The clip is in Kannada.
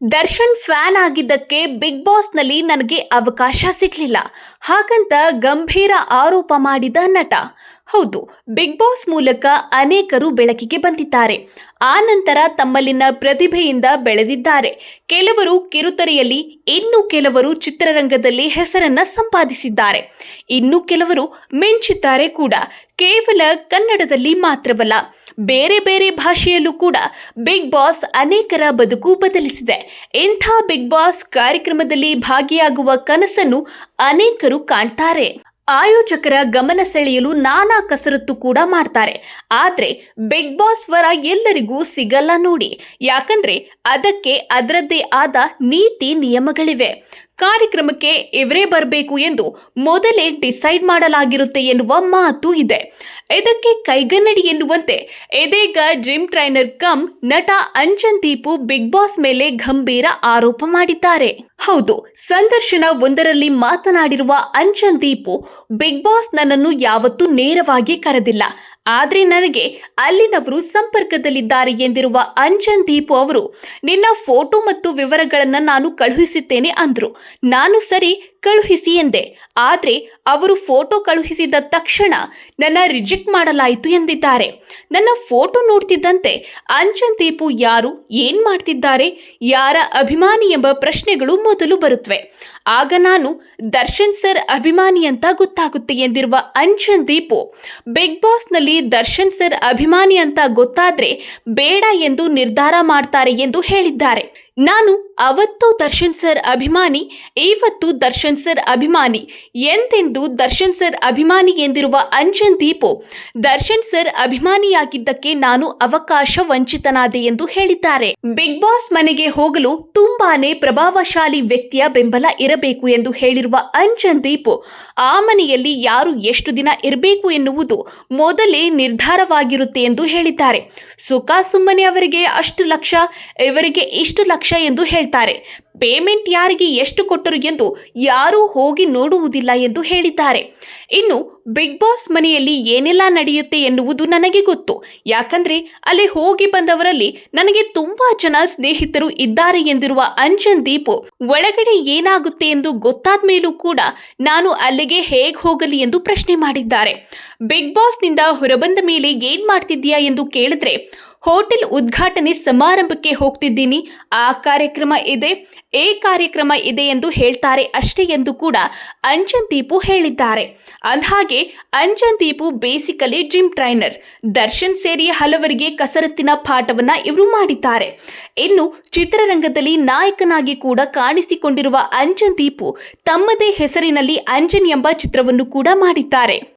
ದರ್ಶನ್ ಫ್ಯಾನ್ ಆಗಿದ್ದಕ್ಕೆ ಬಿಗ್ ಬಾಸ್ನಲ್ಲಿ ನನಗೆ ಅವಕಾಶ ಸಿಗಲಿಲ್ಲ. ಹಾಗಂತ ಗಂಭೀರ ಆರೋಪ ಮಾಡಿದ ನಟ. ಹೌದು, ಬಿಗ್ ಬಾಸ್ ಮೂಲಕ ಅನೇಕರು ಬೆಳಕಿಗೆ ಬಂದಿದ್ದಾರೆ. ಆ ನಂತರ ತಮ್ಮಲ್ಲಿನ ಪ್ರತಿಭೆಯಿಂದ ಬೆಳೆದಿದ್ದಾರೆ. ಕೆಲವರು ಕಿರುತೆರೆಯಲ್ಲಿ, ಇನ್ನು ಕೆಲವರು ಚಿತ್ರರಂಗದಲ್ಲಿ ಹೆಸರನ್ನ ಸಂಪಾದಿಸಿದ್ದಾರೆ. ಇನ್ನು ಕೆಲವರು ಮಿಂಚಿದ್ದಾರೆ ಕೂಡ. ಕೇವಲ ಕನ್ನಡದಲ್ಲಿ ಮಾತ್ರವಲ್ಲ ಬೇರೆ ಬೇರೆ ಭಾಷೆಯಲ್ಲೂ ಕೂಡ ಬಿಗ್ ಬಾಸ್ ಅನೇಕರ ಬದುಕು ಬದಲಿಸಿದೆ. ಇಂಥ ಬಿಗ್ ಬಾಸ್ ಕಾರ್ಯಕ್ರಮದಲ್ಲಿ ಭಾಗಿಯಾಗುವ ಕನಸನ್ನು ಅನೇಕರು ಕಾಣ್ತಾರೆ. ಆಯೋಜಕರ ಗಮನ ಸೆಳೆಯಲು ನಾನಾ ಕಸರತ್ತು ಕೂಡ ಮಾಡ್ತಾರೆ. ಆದರೆ ಬಿಗ್ ಬಾಸ್ ವರ ಎಲ್ಲರಿಗೂ ಸಿಗಲ್ಲ ನೋಡಿ. ಯಾಕಂದ್ರೆ ಅದಕ್ಕೆ ಅದರದ್ದೇ ಆದ ನೀತಿ ನಿಯಮಗಳಿವೆ. ಕಾರ್ಯಕ್ರಮಕ್ಕೆ ಇವರೇ ಬರಬೇಕು ಎಂದು ಮೊದಲೇ ಡಿಸೈಡ್ ಮಾಡಲಾಗಿರುತ್ತೆ ಎನ್ನುವ ಮಾತು ಇದೆ. ಇದಕ್ಕೆ ಕೈಗನ್ನಡಿ ಎನ್ನುವಂತೆ ಇದೀಗ ಜಿಮ್ ಟ್ರೈನರ್ ಕಮ್ ನಟ ಅಂಜನ್ ದೀಪು ಬಿಗ್ ಬಾಸ್ ಮೇಲೆ ಗಂಭೀರ ಆರೋಪ ಮಾಡಿದ್ದಾರೆ. ಹೌದು, ಸಂದರ್ಶನ ಒಂದರಲ್ಲಿ ಮಾತನಾಡಿರುವ ಅಂಜನ್ ದೀಪು, ಬಿಗ್ ಬಾಸ್ ನನ್ನನ್ನು ಯಾವತ್ತೂ ನೇರವಾಗಿ ಕರೆದಿಲ್ಲ. ಆದರೆ ನನಗೆ ಅಲ್ಲಿನವರು ಸಂಪರ್ಕದಲ್ಲಿದ್ದಾರೆ ಎಂದಿರುವ ಅಂಜನ್ ದೀಪು ಅವರು, ನಿನ್ನ ಫೋಟೋ ಮತ್ತು ವಿವರಗಳನ್ನು ನಾನು ಕಳುಹಿಸುತ್ತೇನೆ ಅಂದರು. ನಾನು ಸರಿ ಕಳುಹಿಸಿ ಎಂದೆ. ಆದರೆ ಅವರು ಫೋಟೋ ಕಳುಹಿಸಿದ ತಕ್ಷಣ ನನ್ನ ರಿಜೆಕ್ಟ್ ಮಾಡಲಾಯಿತು ಎಂದಿದ್ದಾರೆ. ನನ್ನ ಫೋಟೋ ನೋಡ್ತಿದ್ದಂತೆ ಅಂಚನ್ ದೀಪು ಯಾರು, ಏನು ಮಾಡ್ತಿದ್ದಾರೆ, ಯಾರ ಅಭಿಮಾನಿ ಎಂಬ ಪ್ರಶ್ನೆಗಳು ಮೊದಲು ಬರುತ್ತವೆ ಆಗ ನಾನು, ದರ್ಶನ್ ಸರ್ ಅಭಿಮಾನಿ ಅಂತ ಗೊತ್ತಾಗುತ್ತೆ ಎಂದಿರುವ ಅಂಚನ್ ದೀಪು, ಬಿಗ್ ಬಾಸ್ನಲ್ಲಿ ದರ್ಶನ್ ಸರ್ ಅಭಿಮಾನಿ ಅಂತ ಗೊತ್ತಾದರೆ ಬೇಡ ಎಂದು ನಿರ್ಧಾರ ಮಾಡ್ತಾರೆ ಎಂದು ಹೇಳಿದ್ದಾರೆ. ನಾನು ಅವತ್ತು ದರ್ಶನ್ ಸರ್ ಅಭಿಮಾನಿ ಇವತ್ತು ದರ್ಶನ್ ಸರ್ ಅಭಿಮಾನಿ ಎಂದೆಂದು ದರ್ಶನ್ ಸರ್ ಅಭಿಮಾನಿ ಎಂದಿರುವ ಅಂಜನ್ ದೀಪೋ, ದರ್ಶನ್ ಸರ್ ಅಭಿಮಾನಿಯಾಗಿದ್ದಕ್ಕೆ ನಾನು ಅವಕಾಶ ವಂಚಿತನಾದೆ ಎಂದು ಹೇಳಿದ್ದಾರೆ. ಬಿಗ್ ಬಾಸ್ ಮನೆಗೆ ಹೋಗಲು ತುಂಬಾನೇ ಪ್ರಭಾವಶಾಲಿ ವ್ಯಕ್ತಿಯ ಬೆಂಬಲ ಇರಬೇಕು ಎಂದು ಹೇಳಿರುವ ಅಂಜನ್ ದೀಪೋ, ಆ ಮನೆಯಲ್ಲಿ ಯಾರು ಎಷ್ಟು ದಿನ ಇರಬೇಕು ಎನ್ನುವುದು ಮೊದಲೇ ನಿರ್ಧಾರವಾಗಿರುತ್ತೆ ಎಂದು ಹೇಳಿದ್ದಾರೆ. ಸುಖಾ ಸುಮ್ಮನೆ ಅವರಿಗೆ ಅಷ್ಟು ಲಕ್ಷ, ಇವರಿಗೆ ಇಷ್ಟು ಲಕ್ಷ ಎಂದು ಹೇಳ್ತಾರೆ. ಪೇಮೆಂಟ್ ಯಾರಿಗೆ ಎಷ್ಟು ಕೊಟ್ಟರು ಎಂದು ಯಾರೂ ಹೋಗಿ ನೋಡುವುದಿಲ್ಲ ಎಂದು ಹೇಳಿದ್ದಾರೆ. ಇನ್ನು ಬಿಗ್ ಬಾಸ್ ಮನೆಯಲ್ಲಿ ಏನೆಲ್ಲ ನಡೆಯುತ್ತೆ ಎನ್ನುವುದು ನನಗೆ ಗೊತ್ತು. ಯಾಕಂದ್ರೆ ಅಲ್ಲಿ ಹೋಗಿ ಬಂದವರಲ್ಲಿ ನನಗೆ ತುಂಬಾ ಜನ ಸ್ನೇಹಿತರು ಇದ್ದಾರೆ ಎಂದಿರುವ ಅಂಜನ್ ದೀಪು ಒಳಗಡೆ ಏನಾಗುತ್ತೆ ಎಂದು ಗೊತ್ತಾದ ಮೇಲೂ ಕೂಡ ನಾನು ಅಲ್ಲಿಗೆ ಹೇಗೆ ಹೋಗಲಿ ಎಂದು ಪ್ರಶ್ನೆ ಮಾಡಿದ್ದಾರೆ. ಬಿಗ್ ಬಾಸ್ನಿಂದ ಹೊರಬಂದ ಮೇಲೆ ಏನ್ ಮಾಡ್ತಿದ್ದೀಯಾ ಎಂದು ಕೇಳಿದ್ರೆ ಹೋಟೆಲ್ ಉದ್ಘಾಟನೆ ಸಮಾರಂಭಕ್ಕೆ ಹೋಗ್ತಿದ್ದೀನಿ. ಆ ಕಾರ್ಯಕ್ರಮ ಇದೆ ಎ ಕಾರ್ಯಕ್ರಮ ಇದೆ ಎಂದು ಹೇಳ್ತಾರೆ ಅಷ್ಟೇ ಎಂದು ಕೂಡ ಅಂಜನ್ ದೀಪು ಹೇಳಿದ್ದಾರೆ. ಅಂದ್ಹಾಗೆ Anjan Deepu basically gym trainer. Darshan ಸೇರಿ ಹಲವರಿಗೆ ಕಸರತ್ತಿನ ಪಾಠವನ್ನ ಇವರು ಮಾಡಿದ್ದಾರೆ. ಇನ್ನು ಚಿತ್ರರಂಗದಲ್ಲಿ ನಾಯಕನಾಗಿ ಕೂಡ ಕಾಣಿಸಿಕೊಂಡಿರುವ ಅಂಜನ್ ದೀಪು ತಮ್ಮದೇ ಹೆಸರಿನಲ್ಲಿ ಅಂಜನ್ ಎಂಬ ಚಿತ್ರವನ್ನು ಕೂಡ ಮಾಡಿದ್ದಾರೆ.